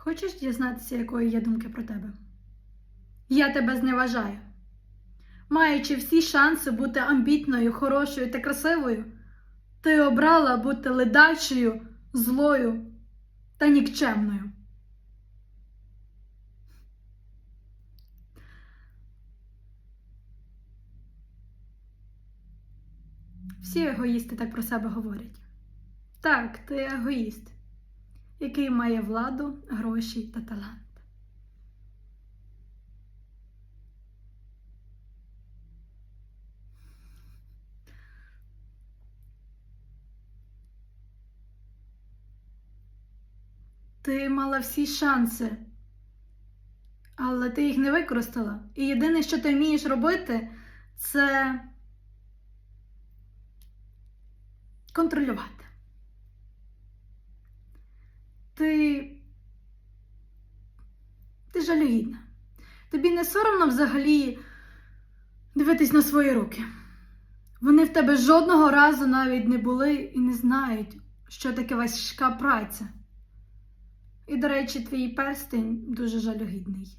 Хочеш дізнатися, якої є думки про тебе? Я тебе зневажаю. Маючи всі шанси бути амбітною, хорошою та красивою, ти обрала бути ледачою, злою та нікчемною. Всі егоїсти так про себе говорять. Так, ти егоїст, який має владу, гроші та талант. Ти мала всі шанси, але ти їх не використала. І єдине, що ти вмієш робити, це контролювати. Ти. Ти жалюгідна. Тобі не соромно взагалі дивитись на свої руки. Вони в тебе жодного разу навіть не були і не знають, що таке важка праця. І, до речі, твій перстень дуже жалюгідний.